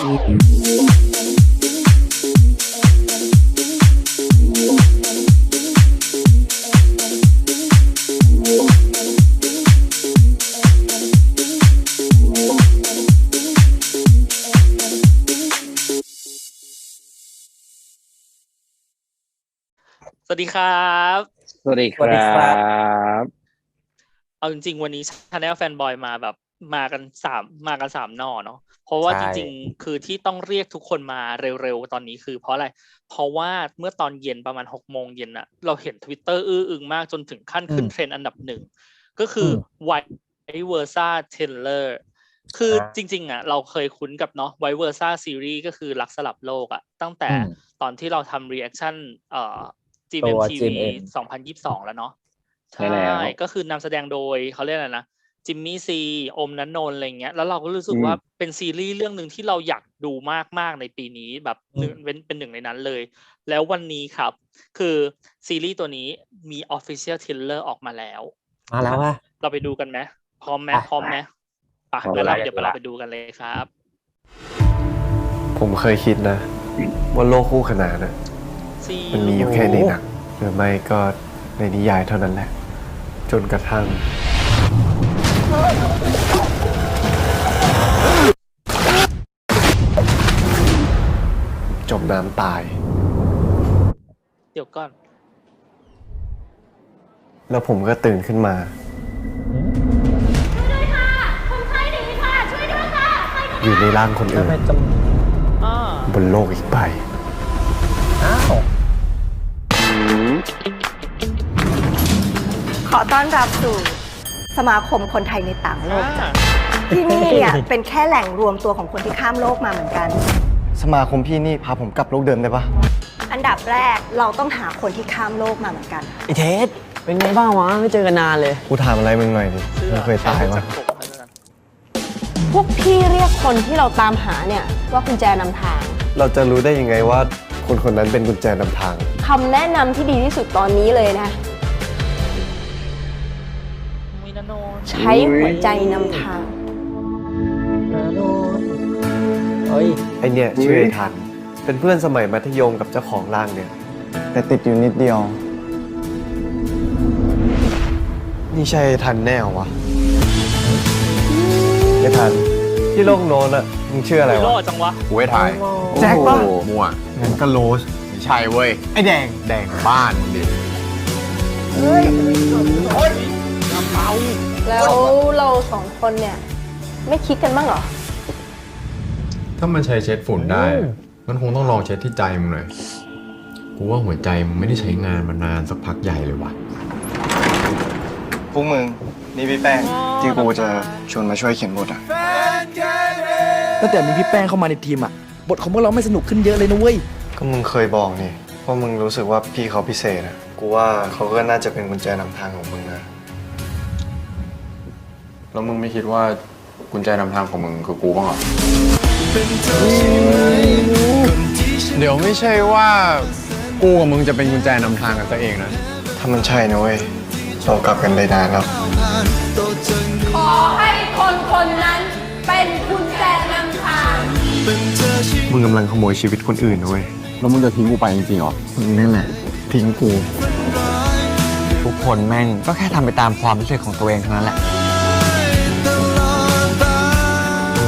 สวัสดีครับ สวัสดีคสวัสดีรัครับบเอาจริงๆ วันนี้ชาแนลแฟนบอยมาแบบ มากันสามมากันสามหนอเนาะเพราะว่าใช่จริงๆ คือที่ต้องเรียกทุกคนมาเร็วๆ ตอนนี้คือเพราะอะไร เพราะว่าเมื่อตอนเย็นประมาณหกโมงเย็นอะเราเห็นทวิตเตอร์อื้ออึงมากจนถึงขั้นขึ้นเทรนด์อันดับหนึ่ง ก็คือไวเวอร์ซ่าเทเลอร์คือจริง ๆ อะ เราเคยคุ้นกับเนาะไวเวอร์ซ่าซีรีส์ก็คือรักสลับโลกอะตั้งแต่อืมตอนที่เราทำรีแอคชั่นเอ่อตัว GMTV GMM 2022 แล้วเนาะใช่แล้วก็คือนำแสดงโดยเขาเรียกอะไรนะ จิมมี่ซีอมนันนนท์อะไรเงี้ยแล้วเราก็รู้สึกอืมว่าเป็นซีรีส์เรื่องหนึ่งที่เราอยากดูมากๆในปีนี้แบบหนึ่งอืมเป็นเป็นหนึ่งในนั้นเลย แล้ววันนี้ครับ คือซีรีส์ตัวนี้มี Official Trailer ออกมาแล้ว มาแล้วว่ะเราไปดูกันไหมพร้อมไหมอะพร้อมไหมปะพร้อมเดี๋ยวเราแล้วเดี๋ยวเราไปดูกันเลยครับ ผมเคยคิดนะ ว่าโลกคู่ขนานน่ะซีมันมีอยู่แค่ในหนังหรือไม่ก็ในนิยายเท่านั้นแหละ จนกระทั่ง จมน้ำตาย เดี๋ยวก่อน แล้วผมก็ตื่นขึ้นมาอยู่ในร่างคนทำอื่นไมจอ่าบนโลกอีกใบำอ้าวขอต้อนรับสู่ สมาคมคนไทยในต่างโลกจ้ะที่นี่เนี่ยเป็นแค่แหล่งรวมตัวของคนที่ข้ามโลกมาเหมือนกัน สมาคมพี่นี่พาผมกลับโลกเดิมได้ปะอันดับแรกเราต้องหาคนที่ข้ามโลกมาเหมือนกันไอเทสเป็นไงบ้างวะไม่เจอกันนานเลย กูถามอะไรมึงหน่อยดิเสื้อมึงเคยตายวะจากผมให้ด้วยกันพวกพี่เรียกคนที่เราตามหาเนี่ยว่ากุญแจนำทาง เราจะรู้ได้ยังไงว่าคนคนนั้นเป็นกุญแจนำทางคำแนะนำที่ดีที่สุดตอนนี้เลยนะมี นาโนนใช้หัวใจนำทางนาโนเฮ้ย ไอเนี่ยชื่อไอทัน เป็นเพื่อนสมัยมัธยมกับเจ้าของร่างเนี่ย แต่ติดอยู่นิดเดียว นี่ใช่ไอ้ทันแน่เหรอวะไอทัน ที่โลกโน้นอะมึงชื่ออะไรรอวะดจังวะ กูให้ถ่ายแจ็คปะมั่วงั้นก็โรสไม่ใช่เว้ย ไอแดง แดงบ้าน มึงดิแล้วเราสองคนเนี่ย ไม่คิดกันบ้างเหรอ ถ้ามันใช้เช็ดฝุ่นได้อืมมันคงต้องลองเช็ดที่ใจมึงหน่อย กูว่าหัวใจมึงไม่ได้ใช้งานมานานสักพักใหญ่เลยว่ะ พวกมึง นี่พี่แป้งที่กูจะชวนมาช่วยเขียนบทอะตั้งแต่มีพี่แป้งเข้ามาในทีมอะบทของพวกเราไม่สนุกขึ้นเยอะเลยนะเว้ย ก็มึงเคยบอกนี่ว่ามึงรู้สึกว่าพี่เขาพิเศษอะกูว่าเขาก็น่าจะเป็นกุญแจนำทางของมึงนะ แล้วมึงไม่คิดว่ากุญแจนำทางของมึงคือกูบ้างเหรอ เดี๋ยวไม่ใช่ว่ากูกับมึงจะเป็นกุญแจนำทางกันซะเองนะ ถ้ามันใช่นะเว้ยเรากลับกันได้นานแล้ว ขอให้คนคนนั้นเป็นกุญแจนำทาง มึงกำลังขโมยชีวิตคนอื่นนะเว้ย แล้วมึงจะทิ้งกูไปจริงๆเหรอ มึงนั่นแหละ ทิ้งกู ทุกคนแม่งก็แค่ทำไปตามความรู้สึกของตัวเองเท่านั้นแหละ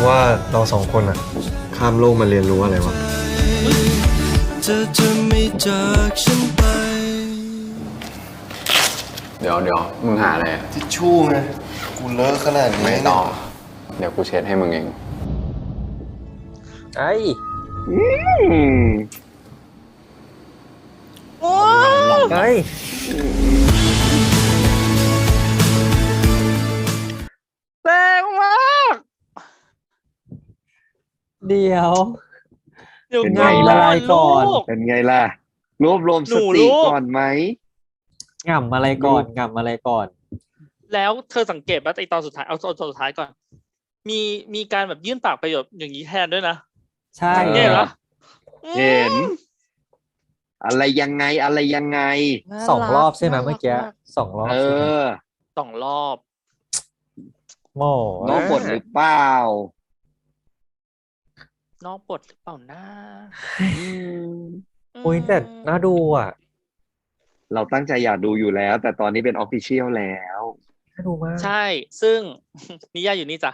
ว่าเราสองคนอะข้ามโลกมาเรียนรู้อะไรวะเดี๋ยวเดี๋ยวมึงหาอะไรอะทิชชู่ไงกูเลอะขนาดนี้ไม่ต้อง เดี๋ยวกูเช็ดให้มึงเองไอ้ยเฮ้ยแรงมาก เดี๋ยวเดี๋ยวเป็นก่ไงอนล่ะก่อน ลูก เป็นไงล่ะ รวบรวมหนูสติลูกก่อนไหม ง่ำอะไรก่อนง่ำอะไรก่อน แล้วเธอสังเกตว่าไอตอนสุดท้ายเอาตอนสุดท้ายก่อน มีมีการแบบยื่นปากประโยชน์อย่างนี้แทนด้วยนะใช่ สังเกตเหรอเห็น อะไรยังไงอะไรยังไงสองรอบใช่ไหมเมื่อกี้สองรอบเอใช่ไหมอสองรอบ โม่น้องบทหรือเปล่า นอกบทหรือเปล่านะโอ้ยแต่น่าดูอะ เราตั้งใจอยากดูอยู่แล้ว แต่ตอนนี้เป็นออฟฟิเชียลแล้วน่าดูมาก ใช่ ซึ่งนิยายอยู่นี่จ้ะ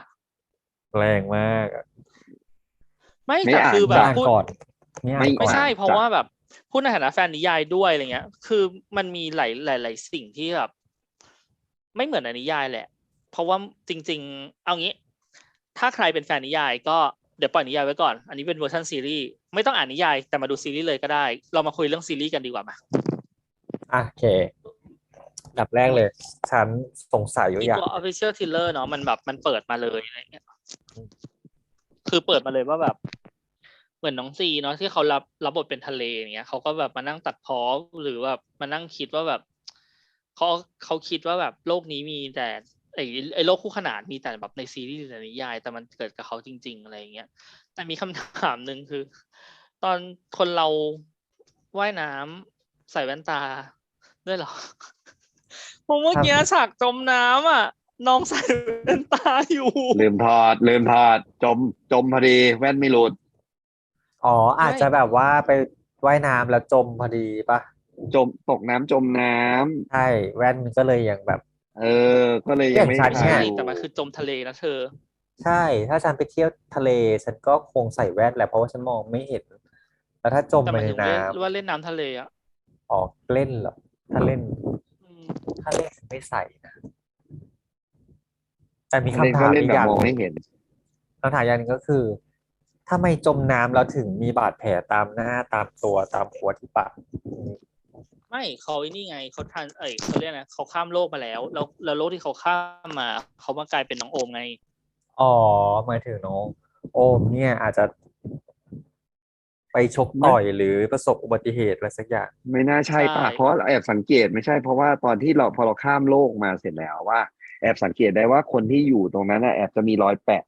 แรงมากอะไม่ไม่แต่อ่านคือแบไม่บอ่านพูดก่อนไม่อ่านไม่ก่ไม่อนใช่ เพราะจ้ะว่าแบบพูดในฐานะแฟนนิยายด้วยอะไรเงี้ย คือมันมีหลายหลายหลายสิ่งที่แบบไม่เหมือนในนิยายแหละ เพราะว่าจริง ๆ เอางี้ ถ้าใครเป็นแฟนนิยายก็ เดี๋ยวปล่อยนิยายไว้ก่อน อันนี้เป็นเวอร์ชันซีรีส์ไม่ต้องอ่านนิยาย แต่มาดูซีรีส์เลยก็ได้ เรามาคุยเรื่องซีรีส์กันดีกว่ามาอะโอเคอันดับแรกเลย ฉันสงสัยอยู่อีอย่างตัว official thriller เนาะมันแบบมันเปิดมาเลยอะไรเงี้ยคือเปิดมาเลยว่าแบบ เหมือนน้องซีเนาะที่เขารับรับบทเป็นทะเลอย่างเงี้ยเขาก็แบบมานั่งตัดพ้อหรือแบบมานั่งคิดว่าแบบเขาเขาคิดว่าแบบโลกนี้มีแต่ ไอ้ไอ้โลกคู่ขนานมีแต่แบบในซีรีส์หรือในนิยาย แต่มันเกิดกับเขาจริง ๆ อะไรอย่างเงี้ย แต่มีคำถามหนึ่งคือ ตอนคนเราว่ายน้ำใส่แว่นตาด้วยเหรอผมเมื่อกี้ฉากจมน้ำอะน้องใส่แว่นตาอยู่ ลืมถอด ลืมถอด จมจมพอดี แว่นไม่หลุด อ๋อ อาจจะแบบว่าไปว่ายน้ำแล้วจมพอดีปะจมตกน้ำจมน้ำใช่ แว่นมันก็เลยยังแบบ เออ ก็เลยยังไม่อย่างฉันถ่าเนี่ยยดูแต่มันคือจมทะเลนะเธอ ใช่ ถ้าฉันไปเที่ยวทะเลฉันก็คงใส่แว่นแหละเพราะว่าฉันมองไม่เห็น แล้วถ้าจมแต่ไปมันในถึงเล่นน้ว่าเล่นน้ำทะเลอะำอ๋อเล่นเหรอถ้าเล่นอืมถ้าเล่นฉันไม่ใส่นะแต่มีเล่นคำก็ถามเล่นอีกแบอบย่างมองหไม่นึ่งเห็นคำถามอย่างหนึงก็คือทำไมจมน้ำแล้วถึงมีบาดแผลตามหน้าตามตัวตามหัวที่ปากอืม ไม่เขาไอ้นี่ไงเขาทันเอ้ยเขาเรียกนะเขาข้ามโลกมาแล้วแล้วแล้วโลกที่เขาข้ามมาเขามากลายเป็นน้องโอมไงอ๋อหมายถึงน้องโอมเนี่ยอาจจะ ไปชกต่อยหรือประสบอุบัติเหตุอะไรสักอย่างไม่น่าใช่ป่ะใช่เพราะแอบสังเกตไม่ใช่เพราะว่าตอนที่เราพอเราข้ามโลกมาเสร็จแล้วว่า แอบสังเกตได้ว่าคนที่อยู่ตรงนั้นน่ะแอบจะมีรอยแปะ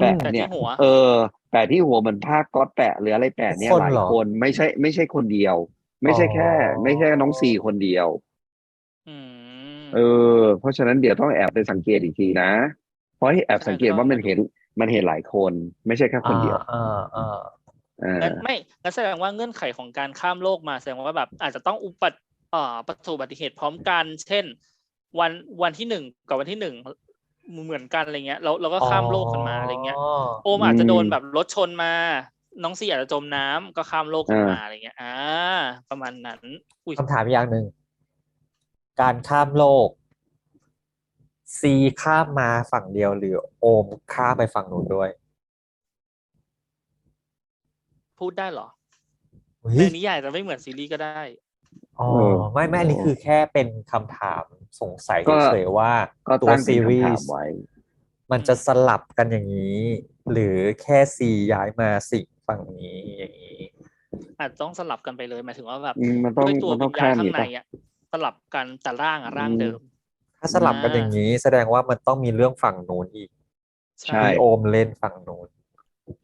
แปะแต่เนี่ที่ยหัวเออแปะที่หัวเหมือนผ้าก๊อตแปะหรืออะไรแปะเนี่ยคนหลายเหรอคนไม่ใช่ ไม่ใช่คนเดียว ไม่ใช่แค่อ๋อไม่ใช่น้องซีคนเดียวอืมเออ เพราะฉะนั้นเดี๋ยวต้องแอบไปสังเกตอีกทีนะ เพราะให้แอบสังเกตว่ามันเห็นมันเห็นหลายคน ไม่ใช่แค่คนเดียวอ่าอ่าเอองั้นไม่งั้นแสดงว่าเงื่อนไขของการข้ามโลกมาแสดงว่าแบบ อาจจะต้องอุบัติเอ่อประสบอุบัติเหตุพร้อมกัน เช่น วันวันที่หนึ่งกับวันที่หนึ่งเหมือนกันอะไรเงี้ยเราเราก็ข้ามโลกกันมาอะไรเงี้ย โอมอาจจะโดนแบบรถชนมา น้องซีอาจจะจมน้ำก็ข้ามโลกกันมาอะไรเงี้ย อ่า ประมาณนั้นอุ้ยคำถามอีกอย่างหนึ่ง การข้ามโลกซีข้ามมาฝั่งเดียวหรือโอมข้ามไปฝั่งนู้นด้วย พูดได้เหรออุ๊ในยนิยายจะไม่เหมือนซีรีส์ก็ได้อ๋อเออไม่ไม่อันนี้คือแค่เป็นคำถามสงสัยก็เฉยๆว่าก็ตัวตั้งเป็ซีนรีคำถามส์ไว้มันจะสลับกันอย่างนี้ หรือแค่ซีย้ายมาสิง ฝั่งนี้อย่างนี้อาจจะต้องสลับกันไปเลยหมายถึงว่าแบบอืมมันต้องด้วยตัวมันต้วิองญญาณข้ามข้างนี่ในปะอะสลับกันแต่ร่างอะร่างอืมเดิม ถ้าสลับกันอย่างนี้ แสดงว่ามันต้องมีเรื่องฝั่งนู้นอีกใช่ที่โอมเล่นฝั่งนู้น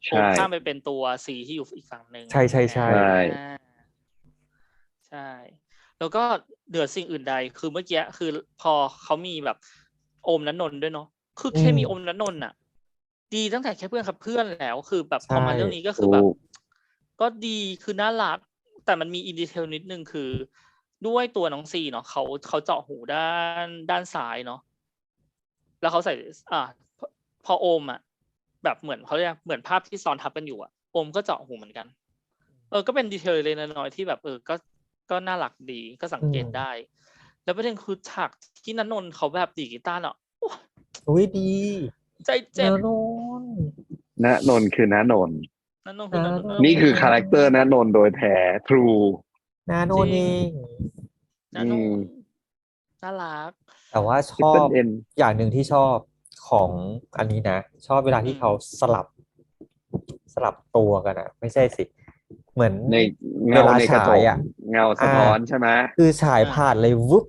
โอมใช่ข้ามไปเป็นตัวซีที่อยู่อีกฝั่งหนึ่งใช่ใช่ใช่ใช่อ่าใช่แล้วก็เหนือสิ่งอื่นใด คือเมื่อกี้คือพอเขามีแบบโอมนันนนท์ด้วยเนาะคือแค่มีโอมนันนนท์อะ ดีตั้งแต่แค่เพื่อนครับเพื่อนแล้ว คือแบบพอมาใช่เรื่องนี้ก็คือแบบถูกก็ดีคือน่ารัก แต่มันมีอินดีเทลนิดนึงคือ ด้วยตัวน้องซีเนาะเขาเขาเจาะหูด้านด้านซ้ายเนาะแล้วเขาใส่ อ่าพอพอโอมอะ แบบเหมือนเขาเรียกเหมือนภาพที่ซ้อนทับกันอยู่อะโอมก็เจาะหูเหมือนกัน เออก็เป็นดีเทลเลยน้อยๆที่แบบเออก็ก็น่ารักดีก็สังเกตอืมได้ แล้วประเด็นคือฉากที่นันนนท์เขาแบบดีดกีตาร์เนาะโอ้ยอุ้ยดี ใจเจ็บแนวโน้นณนนท์คือณนนท์นันนนท์คือนันนนท์นี่คือคาแรคเตอร์ณนนท์โดยแท้ทรู นาโนนเองนันนอืนมท์น่ารัก แต่ว่าชทิปอเปิลบเอ็นอย่างหนึ่งที่ชอบของอันนี้นะ ชอบเวลาที่อืมเขาสลับ สลับตัวกันอะไม่ใช่สิ เหมือน ในเงาเวลาในกระจฉากยอะ เงาสะท้อนใช่ไหมคือฉายผ่านเลยวุบ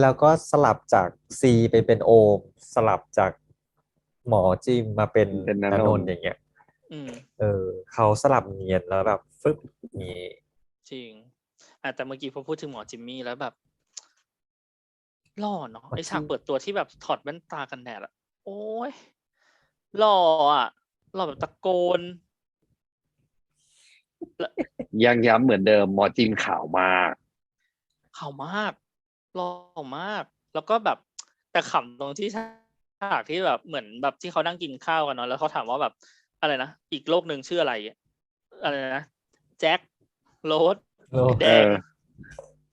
แล้วก็สลับจากซีไปเป็นโอมสลับจาก หมอจิมมาเป็นเป็นณนานนนท์ท์อย่างเงี้ยอืมเออเขาสลับเนียนแล้วแบบฟึบนี้จริงอะแต่เมื่อกี้พอพูดถึงหมอจิมมี่แล้วแบบหล่อเนาะไอฉากเปิดตัวที่แบบถอดแว่นตากันแดดอะโอ้ยหล่ออะหล่อแบบตะโกน ยังย้ำเหมือนเดิม หมอจินข่าวมากข่าวมากหล่อมาก แล้วก็แบบแต่ขำตรงที่ฉากที่แบบเหมือนแบบที่เขานั่งกินข้าวกันเนาะแล้วเขาถามว่าแบบอะไรนะอีกโลกหนึ่งชื่ออะไรอะอะไรนะแจ็คโรสโลกแดง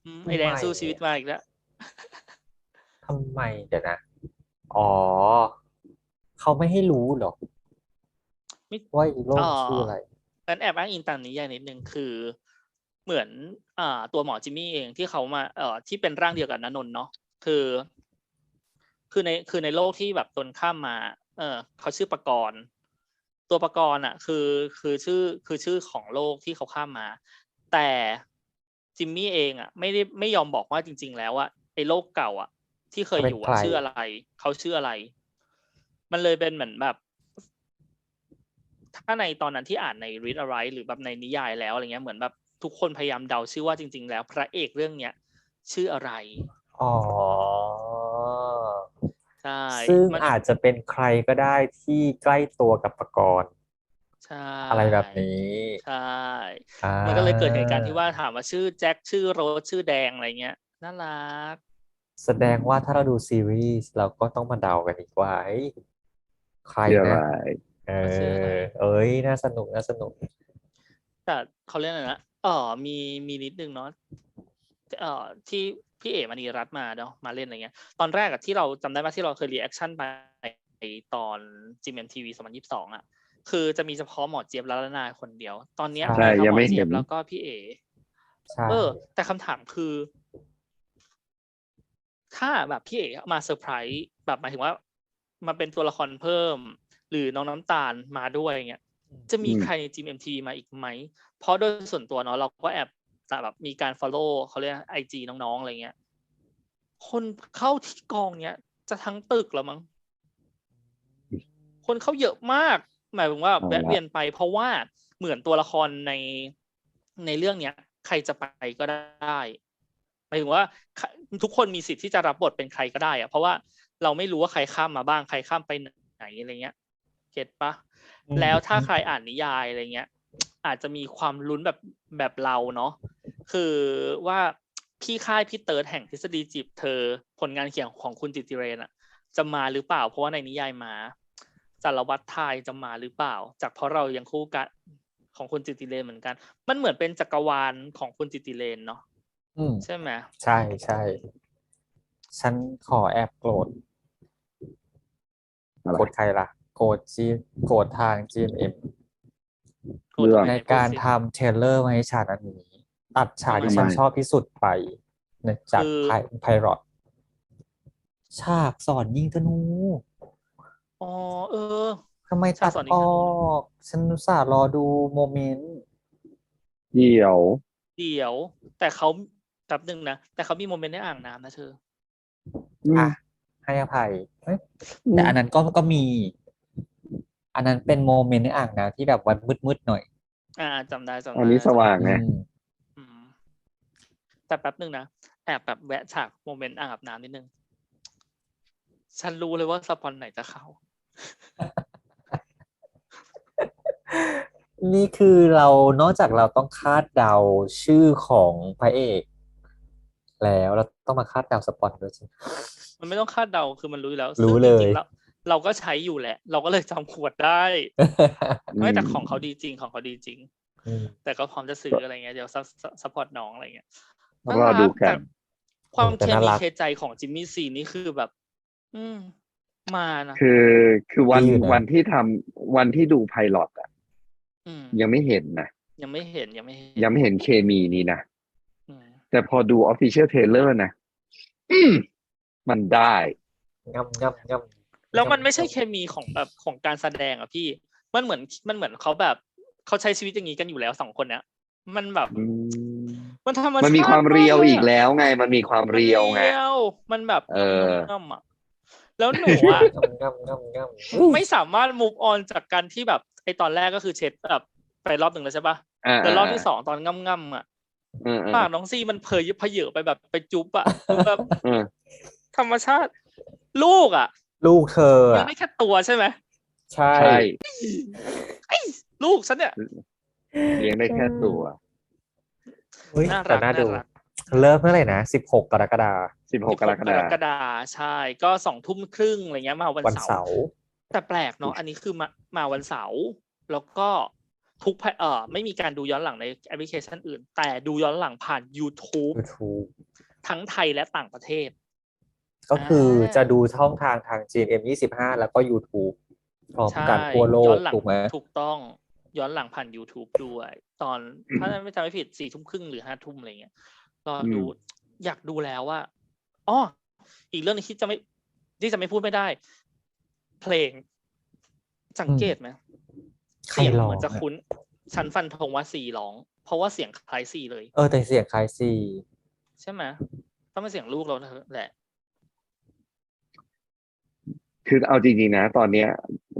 เออมไอแดงทำไมสู้ชีวิตมาอีกแล้วทำไมเดี๋ยวนะ อ๋อ เขาไม่ให้รู้เหรอไม่ว่าอีโลกชื่ออะไรนั้นแอบอ้างอิงตามนิยายนิดนึงคือ เหมือนอ่าตัวหมอจิมมี่เองที่เขามาเอ่อที่เป็นร่างเดียวกับนนนท์เนาะคือ คือในคือในโลกที่แบบตนข้ามมา เออเขาชื่อปกรณ์ตัวปกรณ์อะ คือคือชื่อคือชื่อของโลกที่เขาข้ามมา แต่จิมมี่เองอะ ไม่ได้ไม่ยอมบอกว่าจริง ๆ แล้วอะไอ้โลกเก่าอะ ที่เคยอยู่เขาเป็นอะใครชื่ออะไร เขาชื่ออะไร มันเลยเป็นเหมือนแบบ ถ้าในตอนนั้นที่อ่านใน read a r i หรือแบบในนิยายแล้วอะไรเงี้ยเหมือนแบบทุกคนพยายามเดาชื่อว่าจริง ๆ แล้ว พระเอกเรื่องเนี้ยชื่ออะไรอ๋อ ใช่ซึ่งมันอาจจะเป็นใครก็ได้ที่ใกล้ตัวกับปกรณ์ใช่อะไรแบบนี้ใช่อ่ามันก็เลยเกิดเหตุการณ์ที่ว่าถามว่าชื่อแจ็คชื่อโรสชื่อแดงอะไรเงี้ยน่ารักแสดงว่าถ้าเราดูซีรีส์เราก็ต้องมาเดากันอีกว่าเฮ้ยใครชื่ออะไรนะเอชื่ออะไรอเอ้ยน่าสนุกน่าสนุก แต่เขาเรียกอะไรนะเออมีมีนิดนึงเนาะเอ่อที่ พี่เอ๋มณีรัตน์มาเนาะมาเล่นอะไรเงี้ย ตอนแรกอะที่เราจำได้ว่าที่เราเคยรีแอคชั่นไปตอน GMMTV 2022อะคือจะมีเฉพาะหมอเจี๊ยบและละนายคนเดียว ตอนเนี้ยใช่มีทั้ยังไม่หอจี๊บเห็นแล้วก็พี่เอ๋ใช่เออ แต่คำถามคือ ถ้าแบบพี่เอ๋มาเซอร์ไพรส์แบบหมายถึงว่า มาเป็นตัวละครเพิ่ม หรือน้องน้ำตาลมาด้วยอย่างเงี้ยจะมีอืมใครใน GMMT มาอีกไหม เพราะโดยส่วนตัวเนาะเราก็แอบ แบบมีการ follow เขาเรียกไอจีน้องๆอะไรเงี้ย คนเข้าที่กองเนี้ยจะทั้งตึกแล้วมั้งคนเข้าเยอะมาก หมายถึงว่าเอาละแวะเวียนไป เพราะว่าเหมือนตัวละครในในเรื่องเนี้ย ใครจะไปก็ได้หมายถึงว่าใครทุกคนมีสิทธิ์ที่จะรับบทเป็นใครก็ได้อะเพราะว่าเราไม่รู้ว่าใครข้ามมาบ้างใครข้ามไปไหนอะไรเงี้ยเก็ตปะอืมแล้วถ้าใครอ่านนิยายอะไรเงี้ย อาจจะมีความลุ้นแบบแบบเราเนาะ คือว่าพี่ค่ายพี่เติร์ดแห่งทฤษฎีจีบเธอผลงานเขียนของคุณจิตติเรนอะจะมาหรือเปล่า เพราะว่าในนิยายมาสารวัตรไทยจะมาหรือเปล่า จากเพราะเรายังคู่กันของคุณจิตติเรนเหมือนกัน มันเหมือนเป็นจักรวาลของคุณจิตติเรนเนาะอืมใช่ไหมใช่ใช่ฉันขอแอบโกรธอะไรโกรธใครล่ะ โกรธจีโกรธทาง GMM โกรธเรื่องทำไมในพูดการสิทำเทรลเลอร์มาให้ฉากอันนี้ ตัดฉากที่ทำไมฉันชอบที่สุดไปในจากคือไพไพรอตฉากสอนยิงธนูอ๋อเออทำไมฉาตักดสอนยิงอธนูอกฉันอุตส่าห์รอดูโมเมนต์เดี๋ยว เดี๋ยว แต่เขาแป๊บนึงนะ แต่เขามีโมเมนต์ในอ่างน้ำนะเธออืมอะให้อภัยเอ้ยแต่อันนั้นก็ก็มี อันนั้นเป็นโมเมนต์ในอ่างน้ำที่แบบวันมืดๆหน่อย อ่าจำได้จำได้อันนี้สว่างไงอืมอืม แต่แป๊บนึงนะแอบแบบแวะฉากโมเมนต์อ่างอาบน้ำนิดนึง ฉันรู้เลยว่าสปอนไหนจะเข้า นี่คือเรานอกจากเราต้องคาดเดาชื่อของพระเอก แล้วเราต้องมาคาดเดาสปอนด้วยใช่ไหม มันไม่ต้องคาดเดาคือมันรู้อยู่แล้วรู้ซึ่งเลจยริงๆแล้วเราก็ใช้อยู่แหละ เราก็เลยจำขวดได้ไม่แต่ของเขาดีจริงของเขาดีจริง อืมแต่ก็พร้อมจะซื้ออะไรเงี้ยเดี๋ยวซัพพอร์ตน้องอะไรเงี้ยต้อง รอดูกันแต่ความแต่เคน่ามีรักเคใจของจิมมี่ซีนี่คือแบบ อืมมานะคือคือวันดีอยู่นะวันที่ทำวันที่ดูไพลอตอะอืมยังไม่เห็นนะยังไม่เห็นยังไม่เห็นยังไม่เห็นเคมีนี้นะอืมแต่พอดูออฟฟิเชียลเทเลอร์นะอืมมันได้งำงำงำแล้วมันไม่ใช่เคมีของแบบของการแสดงอะพี่ มันเหมือนมันเหมือนเขาแบบเขาใช้ชีวิตอย่างนี้กันอยู่แล้วสองคนเนี้ยมันแบบอื มมันธรรมชาติมันมีความเรียวกอีกแล้วไง มันมีความเรียวไงมันเรียวมันแบบเออง่ำๆอะแล้วหนูอะงำงำงำงำไม่สามารถ move on จากการที่แบบไอตอนแรกก็คือเช็ดแบบไปรอบหนึ่งแล้วใช่ปะอ่าแล้วรอบที่สองตอนง่ำๆอะเออเออปากน้องซีมันเพยเพเยอะไปแบบไปจุ๊บอะคือแบบเออธรรมชาติ ลูกอะ ลูกเธอมันอะไม่แค่ตัวใช่ไหมใช่ใช่ไอ้ลูกฉันเนี่ยเลี้ยงได้แค่ตัว เฮ้ยน่าแต่รักน่าดูน่ารักเริ่มเมื่อไหร่นะสิบหกกรกฎาสิบหกกรกฎาคม ฎาใช่ ก็สองทุ่มครึ่งอะไรเงี้ยมาวันวันเสาเสาร์ ร์ แต่แปลกเนาะ อันนี้คือมามาวันเสาร์แล้วก็ทุกแพลเอ่อไม่มีการดูย้อนหลังในแอปพลิเคชันอื่น แต่ดูย้อนหลังผ่าน YouTube ยูทูบทั้งไทยและต่างประเทศ ก็คืออาจะดูช่องทางทาง GMM 25 แล้วก็ YouTube พร้อมใช่กันทั่วโลย้กอนหลังถูกไหม ถูกต้อง ย้อนหลังผ่าน YouTube ด้วย ตอนถ้าไม่จำไม่ผิดสี่ทุ่มครึ่งหรือห้าทุ่มอะไรเงี้ยรอดูอืมอยากดูแล้วว่าอ๋ออีกเรื่องหนึงที่จะไม่ที่จะไม่พูดไม่ได้ เพลง สังเกตไหมใครเสียงร้องเหมือนจะอะคุ้นฉันฟันธงว่าสี่ร้อง เพราะว่าเสียงคล้ายสี่เลย เออแต่เสียงคล้ายซีใช่ไหมต้องเป็นเสียงลูกเราแหละคือเอาจริงๆนะ ตอนเนี้ย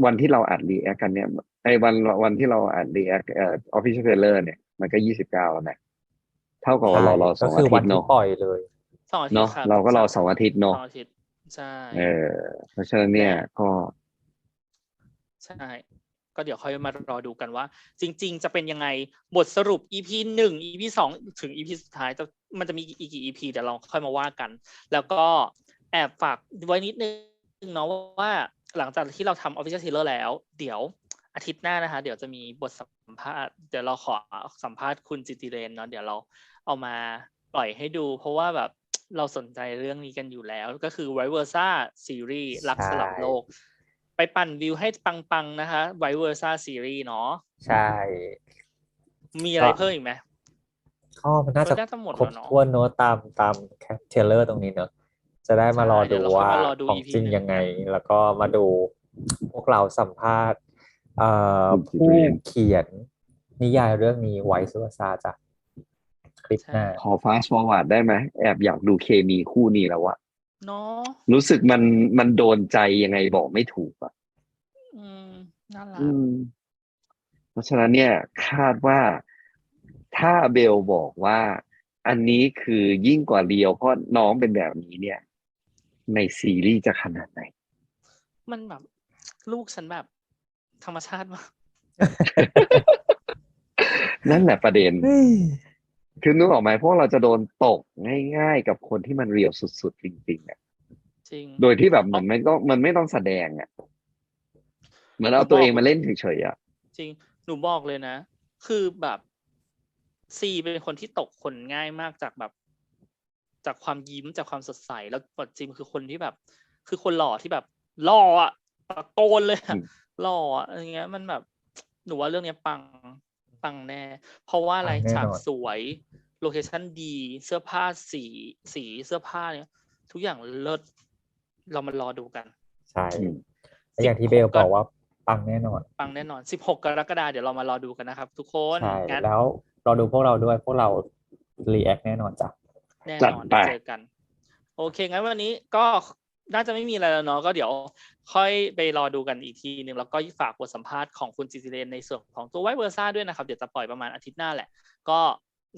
วันที่เราอัดรีแอคกันเนี่ย ไอ้วันวันที่เราอัดรีแอคเอ่อออฟฟิเชียลเทเลอร์เนี่ยมันก็ยี่สิบเก้าแล้วนะเท่ากับว่าเรารอสก็องอาคือทิวัตนย์ที่เนาะปล่อยเลยสองอาทิตเนาะย์ครับเราก็รอสองอาทิตย์สเนาะองอาทิตย์ใช่เออเพราะฉะนั้นเนี่ยก็ ใช่ ก็เดี๋ยวค่อยมารอดูกันว่า จริง ๆ จะเป็นยังไงบทสรุป EP หนึ่ง EP สองถึง EP สุดท้ายจะมันจะมีอีกกี่ EP เดี๋ยวเราค่อยมาว่ากัน แล้วก็แอบฝากไว้นิดนึงเนาะว่าหลังจากที่เราทำ Official Trailer แล้ว เดี๋ยว อาทิตย์หน้านะคะ เดี๋ยวจะมีบทสัมภาษณ์เดี๋ยวเราขอสัมภาษณ์คุณจิติเรนเนาะเดี๋ยวเราเอามาปล่อยให้ดู เพราะว่าแบบเราสนใจเรื่องนี้กันอยู่แล้ว ก็คือ Vice Versa ซีรีส์รักสลับโลก ไปปั่นวิวให้ปังๆนะคะ Vice Versa ซีรีส์เนาะใช่ มีอะไรก็เพิ่มอีกไหมก็มันน่าจะน่าจะหมดครบแล้วเนอะถ้วนเนอะตามตามเทเลอร์ตรงนี้เนอะจะได้มารอใช่เดี๋ดูยวเราค่อยว่ามารอดูของ EP จริงหนึ่งยังไง แล้วก็มาดูพวกเราสัมภาษณ์เอ่อคุณ ผู้จิตเรนเขียนนิยายเรื่องนี้ไว้สุวซาจากคลิปหน้าขอ fast forward ได้ไหมแอบอยากดูเคมีคู่นี้แล้วอะเนาะรู้สึกมันมันโดนใจยังไงบอกไม่ถูกอะอืมน่ารักอืมเพราะฉะนั้นเนี่ย คาดว่าถ้าเบลบอกว่า อันนี้คือยิ่งกว่าเรียวเพราะน้องเป็นแบบนี้เนี่ย ในซีรีส์จะขนาดไหน มันแบบ ลูกฉันแบบ ธรรมชาติมากนั่นแหละประเด็น คือนึกออกไหมพวกเราจะโดนตกง่าย ๆ กับคนที่มันเรียวสุดๆจริงๆอะจริง โดยที่แบบมันไม่ต้องมันไม่ต้องแสดงอะเหมือนเอาตัวเองมาเล่นเฉยๆอะจริงหนูบอกเลยนะ คือแบบซีเป็นคนที่ตกคนง่ายมากจากแบบ จากความยิ้มจากความสดใสแล้วปัจจิมคือคนที่แบบ คือคนหล่อที่แบบหล่ออะตะโกนเลยอะ หล่ออะอะไรเงี้ย มันแบบหนูว่าเรื่องเนี้ยปังปังแน่ เพราะว่าอะไรปังแน่นอนฉากสวยโลเคชั่นดีเสื้อผ้าสีสีเสื้อผ้าเนี่ย ทุกอย่างเลิศเรามารอดูกัน ใช่อืมและอย่างที่เบลบอกว่าปังแน่นอน ปังแน่นอน 16 กรกฎาคมเดี๋ยวเรามารอดูกันนะครับ ทุกคนใช่งั้นแล้วรอดูพวกเราด้วยพวกเรารีแอคแน่นอนจ้ะแน่จัดนอนไปเจอกัน โอเคงั้นวันนี้ก็ น่าจะไม่มีอะไรแล้วเนาะก็เดี๋ยวค่อยไปรอดูกันอีกทีหนึ่งแล้วก็ฝากบทสัมภาษณ์ของคุณจิติเรนในส่วนของตัวไวเวอร์ซ่าด้วยนะครับ เดี๋ยวจะปล่อยประมาณอาทิตย์หน้าแหละ ก็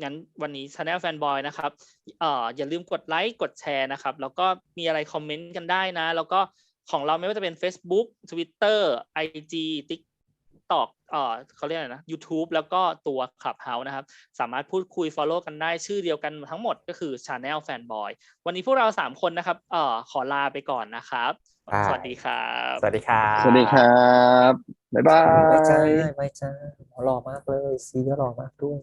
งั้นวันนี้ชาแนลแฟนบอยนะครับเอ่ออย่าลืมกดไลค์กดแชร์นะครับ แล้วก็มีอะไรคอมเมนต์กันได้นะ แล้วก็ของเราไม่ว่าจะเป็น Facebook Twitter IG TikTok เอ่อเขาเรียกอะไรนะ YouTube แล้วก็ตัว Clubhouse นะครับ สามารถพูดคุย Follow กันได้ชื่อเดียวกันทั้งหมดก็คือ Channel Fanboy วันนี้พวกเราสามคนนะครับเอ่อขอลาไปก่อนนะครับได้สวัสดีครับ สวัสดีครับสวัสดีครับบ๊ายบาไม่ใช่ยไม่ใช่หล่อมากเลยซีก็หล่อมากด้วย